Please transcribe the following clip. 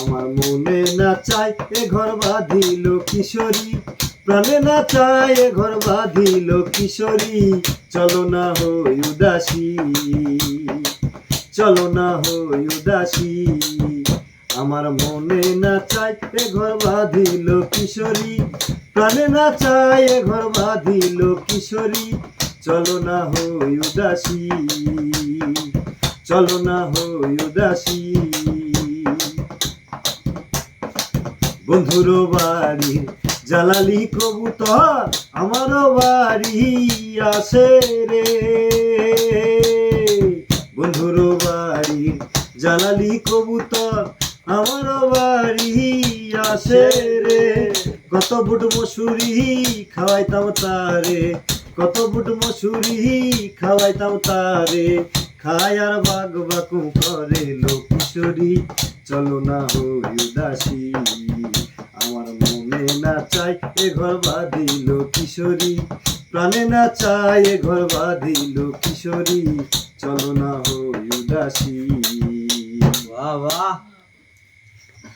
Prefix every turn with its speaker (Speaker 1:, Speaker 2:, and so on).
Speaker 1: আমার মনে না চাই এ ঘর বাঁধিল কিশোরী। প্রাণে না চাই এ ঘর বাঁধিল কিশোরী। চলো না হই উদাসী। চলো না হই উদাসী। আমার মনে না চাই এ ঘর বাঁধিল কিশোরী। প্রাণে না চাই এ ঘর বাঁধিল কিশোরী। চলো না হই উদাসী। চলো না হই উদাসী। বন্ধুর বাড়ি, জালালি কবুতর আমারও বাড়ি আসে রে। বন্ধুর বাড়ি, জালালি কবুতর আমারও বাড়ি আসে রে। কত বুট মসুরি খাওয়াইতাম তারে, কত বুট মসুরি খাওয়াইতাম তারে। খায় আর বাগ বাকু করে লোক কিশোরী। চলো না হই উদাসী। আমার মনে না চাই এ ঘর বাঁধিল কিশোরী। প্রাণে না চাই এ ঘর বাঁধিল কিশোরী। চলো না হই উদাসী।
Speaker 2: বাবা